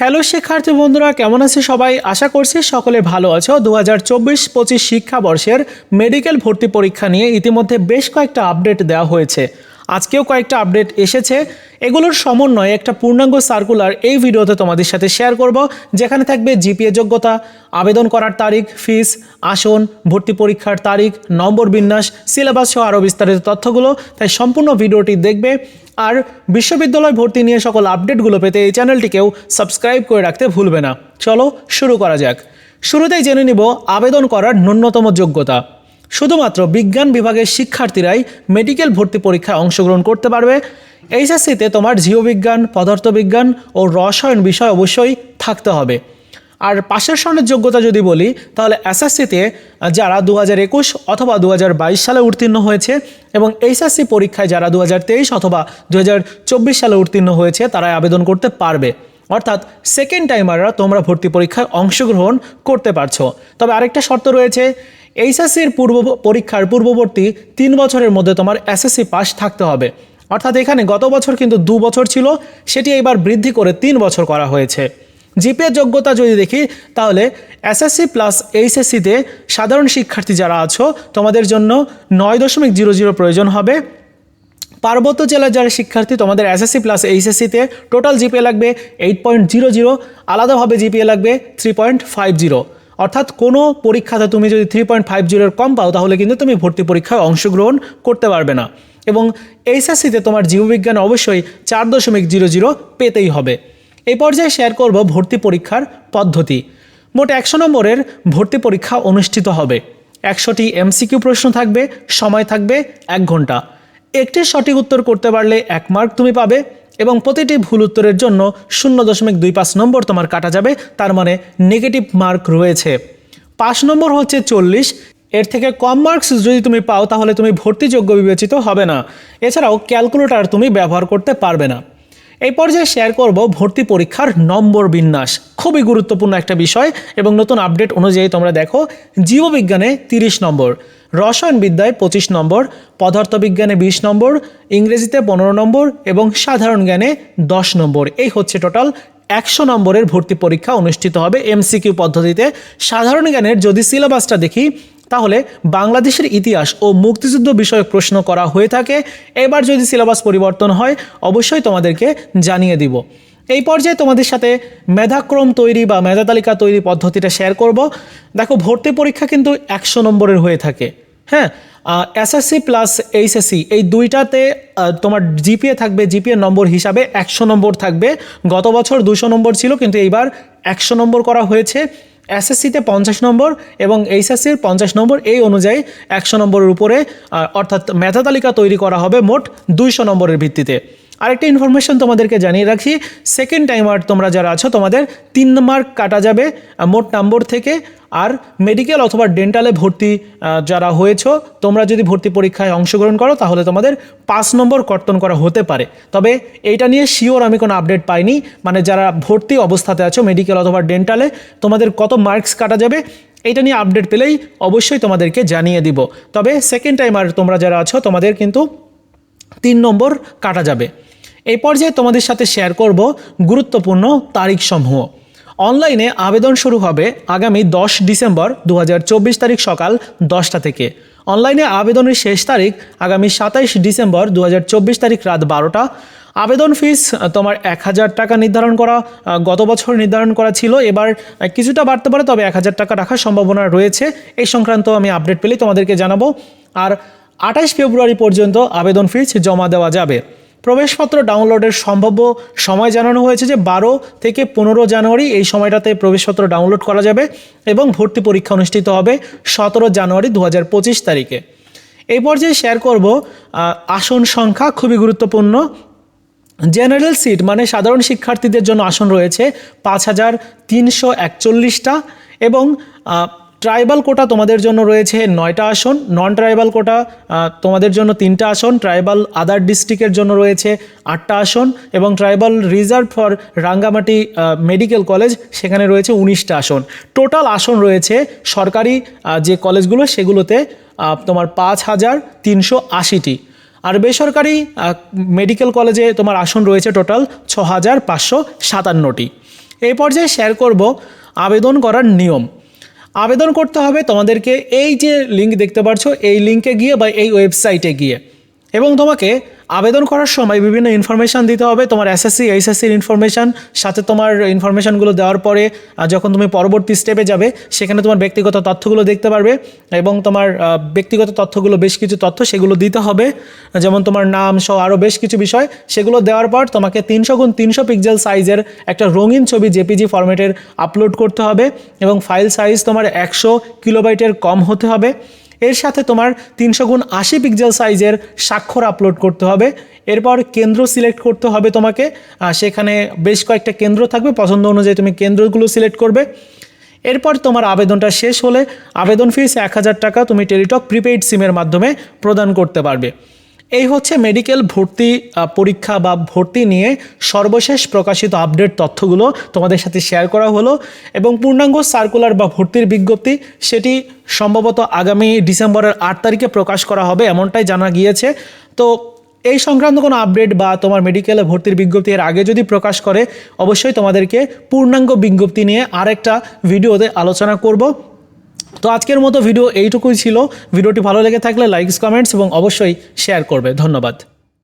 Hello শিক্ষার্থী বন্ধুরা, কেমন আছে সবাই? আশা করছি সকলে ভালো আছো। দু হাজার চব্বিশ পঁচিশ শিক্ষাবর্ষের মেডিকেল ভর্তি পরীক্ষা নিয়ে ইতিমধ্যে বেশ কয়েকটা আপডেট দেওয়া হয়েছে। আজকেও কয়েকটা আপডেট এসেছে। এগুলোর সমন্বয়ে একটা পূর্ণাঙ্গ সার্কুলার এই ভিডিওতে তোমাদের সাথে শেয়ার করব, যেখানে থাকবে জিপিএ যোগ্যতা, আবেদন করার তারিখ ফিস আসন, ভর্তি পরীক্ষার তারিখ, নম্বর বিন্যাস সিলেবাস সহ আরও বিস্তারিত তথ্যগুলো। তাই সম্পূর্ণ ভিডিওটি দেখবে। আর বিশ্ববিদ্যালয় ভর্তি নিয়ে সকল আপডেটগুলো পেতে এই চ্যানেলটিকেও সাবস্ক্রাইব করে রাখতে ভুলবে না। চলো শুরু করা যাক। শুরুতেই জেনে নিব, আবেদন করার ন্যূনতম যোগ্যতা। শুধুমাত্র বিজ্ঞান বিভাগের শিক্ষার্থীরাই মেডিকেল ভর্তি পরীক্ষায় অংশগ্রহণ করতে পারবে। এইচএসসিতে তোমার জীববিজ্ঞান, পদার্থবিজ্ঞান ও রসায়ন বিষয় অবশ্যই থাকতে হবে। আর পাশের সনের যোগ্যতা যদি বলি, তাহলে এসএসসিতে যারা দু হাজার একুশ অথবা দু হাজার বাইশ সালে উত্তীর্ণ হয়েছে এবং এইচএসসি পরীক্ষায় যারা দু হাজার তেইশ অথবা দু হাজার চব্বিশ সালে উত্তীর্ণ হয়েছে, তারাই আবেদন করতে পারবে। অর্থাৎ সেকেন্ড টাইমাররা তোমরা ভর্তি পরীক্ষায় অংশগ্রহণ করতে পারছ। তবে আরেকটা শর্ত রয়েছে এইচএসসির পূর্ব পরীক্ষার পূর্ববর্তী তিন বছরের মধ্যে তোমার এসএসসি পাস থাকতে হবে। অর্থাৎ এখানে গত বছর কিন্তু দু বছর ছিল, সেটি এবার বৃদ্ধি করে তিন বছর করা হয়েছে। জিপিএ যোগ্যতা যদি দেখি, তাহলে এসএসসি প্লাস এইচএসসিতে সাধারণ শিক্ষার্থী যারা আছো, তোমাদের জন্য নয় দশমিক জিরো জিরো প্রয়োজন হবে। পার্বত্য জেলার যারা শিক্ষার্থী, তোমাদের এসএসসি প্লাস এইচএসসিতে টোটাল জিপিএ লাগবে এইট পয়েন্ট জিরো জিরো আলাদাভাবে জিপিএ লাগবে থ্রি পয়েন্ট ফাইভ জিরো অর্থাৎ কোনো পরীক্ষাতে তুমি যদি থ্রি পয়েন্ট ফাইভ জিরোর কম পাও, তাহলে কিন্তু তুমি ভর্তি পরীক্ষায় অংশগ্রহণ করতে পারবে না। এবং এইচএসসিতে তোমার জীববিজ্ঞান অবশ্যই চার দশমিক জিরো জিরো পেতেই হবে। এই পর্যায়ে শেয়ার করব ভর্তি পরীক্ষার পদ্ধতি। মোট একশো নম্বরের ভর্তি পরীক্ষা অনুষ্ঠিত হবে। একশোটি এমসিকিউ প্রশ্ন থাকবে, সময় থাকবে এক ঘণ্টা। একটি সঠিক উত্তর করতে পারলে এক মার্ক তুমি পাবে এবং প্রতিটি ভুল উত্তরের জন্য শূন্য দশমিক দুই পাঁচ নম্বর তোমার কাটা যাবে, তার মানে নেগেটিভ মার্ক রয়েছে। পাঁচ নম্বর হচ্ছে চল্লিশ, এর থেকে কম মার্কস যদি তুমি পাও তাহলে তুমি ভর্তিযোগ্য বিবেচিত হবে না। এছাড়াও ক্যালকুলেটর তুমি ব্যবহার করতে পারবে না। এই পর্যায়ে শেয়ার করব ভর্তি পরীক্ষার নম্বর বিন্যাস। খুবই গুরুত্বপূর্ণ একটা বিষয় এবং নতুন আপডেট অনুযায়ী তোমরা দেখো, জীববিজ্ঞানে তিরিশ নম্বর। রসায়ন বিদ্যায় পঁচিশ নম্বর, পদার্থবিজ্ঞানে বিশ নম্বর, ইংরেজিতে পনেরো নম্বর এবং সাধারণ জ্ঞানে দশ নম্বর। এই হচ্ছে টোটাল একশো নম্বরের ভর্তি পরীক্ষা অনুষ্ঠিত হবে এমসিকিউ পদ্ধতিতে। সাধারণ জ্ঞানের যদি সিলেবাসটা দেখি, তাহলে বাংলাদেশের ইতিহাস ও মুক্তিযুদ্ধ বিষয়ক প্রশ্ন করা হয়ে থাকে। এবার যদি সিলেবাস পরিবর্তন হয়, অবশ্যই তোমাদেরকে জানিয়ে দিব। এই পর্যায়ে তোমাদের সাথে মেধাক্রম তৈরি বা মেধা তালিকা তৈরি পদ্ধতিটা শেয়ার করব। দেখো, ভর্তি পরীক্ষা কিন্তু একশো নম্বরের হয়ে থাকে। হ্যাঁ এসএসসি প্লাস এইচএসসি এই দুইটাতে তোমার জিপিএ থাকবে জিপিএ নম্বর হিসাবে একশো নম্বর থাকবে। গত বছর দুশো নম্বর ছিল, কিন্তু এইবার একশো নম্বর করা হয়েছে। এসএসসিতে পঞ্চাশ নম্বর এবং এইচএসসির পঞ্চাশ নম্বর, এই অনুযায়ী একশো নম্বরের উপরে অর্থাৎ মেধা তালিকা তৈরি করা হবে মোট দুইশো নম্বরের ভিত্তিতে। আরেকটা ইনফরমেশন তোমাদেরকে জানিয়ে রাখি। সেকেন্ড টাইমার তোমরা যারা আছো, তোমাদের তিন মার্ক কাটা যাবে মোট নম্বর থেকে। আর মেডিকেল অথবা ডেন্টালে ভর্তি যারা হয়েছো, তোমরা যদি ভর্তি পরীক্ষায় অংশগ্রহণ করো, তাহলে তোমাদের পাঁচ নম্বর কর্তন করা হতে পারে। তবে এইটা নিয়ে শিওর আমি কোনো আপডেট পাইনি। মানে যারা ভর্তি অবস্থাতে আছো মেডিকেল অথবা ডেন্টালে তোমাদের কত মার্কস কাটা যাবে, এইটা নিয়ে আপডেট পেলেই অবশ্যই তোমাদেরকে জানিয়ে দিব। তবে সেকেন্ড টাইমার তোমরা যারা আছো, তোমাদের কিন্তু তিন নম্বর কাটা যাবে। এই পর্যায়ে তোমাদের সাথে শেয়ার করব গুরুত্বপূর্ণ তারিখসমূহ। অনলাইনে আবেদন শুরু হবে আগামী দশ ডিসেম্বর দু হাজার চব্বিশ তারিখ সকাল দশটা থেকে। অনলাইনে আবেদনের শেষ তারিখ আগামী সাতাইশ ডিসেম্বর দু হাজার চব্বিশ তারিখ রাত বারোটা। আবেদন ফিস তোমার এক হাজার টাকা নির্ধারণ করা গত বছর নির্ধারণ করা ছিল। এবার কিছুটা বাড়তে পারে, তবে এক হাজার টাকা রাখার সম্ভাবনা রয়েছে। এই সংক্রান্ত আমি আপডেট পেলেই তোমাদেরকে জানাব। আর আঠাশ ফেব্রুয়ারি পর্যন্ত আবেদন ফিস জমা দেওয়া যাবে। প্রবেশপত্র ডাউনলোডের সম্ভাব্য সময় জানানো হয়েছে যে বারো থেকে পনেরো জানুয়ারি এই সময়টাতে প্রবেশপত্র ডাউনলোড করা যাবে এবং ভর্তি পরীক্ষা অনুষ্ঠিত হবে সতেরো জানুয়ারি দু পঁচিশ তারিখে। এই পর্যায়ে শেয়ার করব আসন সংখ্যা খুবই গুরুত্বপূর্ণ। জেনারেল সিট মানে সাধারণ শিক্ষার্থীদের জন্য আসন রয়েছে পাঁচ হাজার তিনশো একচল্লিশটা এবং ট্রাইবাল কোটা তোমাদের জন্য রয়েছে নয়টা আসন নন ট্রাইবাল কোটা তোমাদের জন্য তিনটা আসন ট্রাইবাল আদার ডিস্ট্রিক্টের জন্য রয়েছে আটটা আসন এবং tribal reserve for Rangamati medical college সেখানে রয়েছে উনিশটা আসন। টোটাল আসন রয়েছে সরকারি যে কলেজগুলো সেগুলোতে তোমার পাঁচ হাজার তিনশো আশিটি। আর বেসরকারি মেডিকেল কলেজে তোমার আসন রয়েছে টোটাল ছ হাজার পাঁচশো সাতান্নটি। এই পর্যায়ে শেয়ার করব আবেদন করার নিয়ম। আবেদন করতে হবে তোমাদেরকে এই যে লিঙ্ক দেখতে পাচ্ছ এই লিঙ্কে গিয়ে বা এই ওয়েবসাইটে গিয়ে। এবং তোমাকে আবেদন করার সময় বিভিন্ন ইনফরমেশান দিতে হবে। তোমার এসএসসি এইচএসসির ইনফরমেশান সাথে তোমার ইনফরমেশানগুলো দেওয়ার পরে যখন তুমি পরবর্তী স্টেপে যাবে, সেখানে তোমার ব্যক্তিগত তথ্যগুলো দেখতে পারবে এবং তোমার ব্যক্তিগত তথ্যগুলো বেশ কিছু তথ্য সেগুলো দিতে হবে। যেমন তোমার নাম সহ আরও বেশ কিছু বিষয়, সেগুলো দেওয়ার পর তোমাকে তিনশো গুণ তিনশো পিক্সেল সাইজের একটা রঙিন ছবি জেপিজি ফরম্যাটের আপলোড করতে হবে এবং ফাইল সাইজ তোমার একশো কিলোবাইটের কম হতে হবে। এর সাথে তোমার তিনশো গুণ আশি পিক্সেল সাইজের স্বাক্ষর আপলোড করতে হবে। এরপর কেন্দ্র সিলেক্ট করতে হবে তোমাকে। সেখানে বেশ কয়েকটা কেন্দ্র থাকবে। পছন্দ অনুযায়ী তুমি কেন্দ্রগুলো সিলেক্ট করবে। এরপর তোমার আবেদনটা শেষ হলে আবেদন ফিস এক হাজার টাকা তুমি টেলিটক প্রিপেইড সিমের মাধ্যমে প্রদান করতে পারবে। এই হচ্ছে মেডিকেল ভর্তি পরীক্ষা বা ভর্তি নিয়ে সর্বশেষ প্রকাশিত আপডেট তথ্যগুলো তোমাদের সাথে শেয়ার করা হলো এবং পূর্ণাঙ্গ সার্কুলার বা ভর্তির বিজ্ঞপ্তি সেটি সম্ভবত আগামী ডিসেম্বরের আট তারিখে প্রকাশ করা হবে এমনটাই জানা গিয়েছে। তো এই সংক্রান্ত কোনো আপডেট বা তোমার মেডিকেলে ভর্তির বিজ্ঞপ্তি এর আগে যদি প্রকাশ করে, অবশ্যই তোমাদেরকে পূর্ণাঙ্গ বিজ্ঞপ্তি নিয়ে আরেকটা ভিডিওতে আলোচনা করব। তো আজকের মতো ভিডিও এইটুকুই ছিল। ভিডিওটি ভালো লেগে থাকলে লাইকস কমেন্টস এবং অবশ্যই শেয়ার করবে। ধন্যবাদ।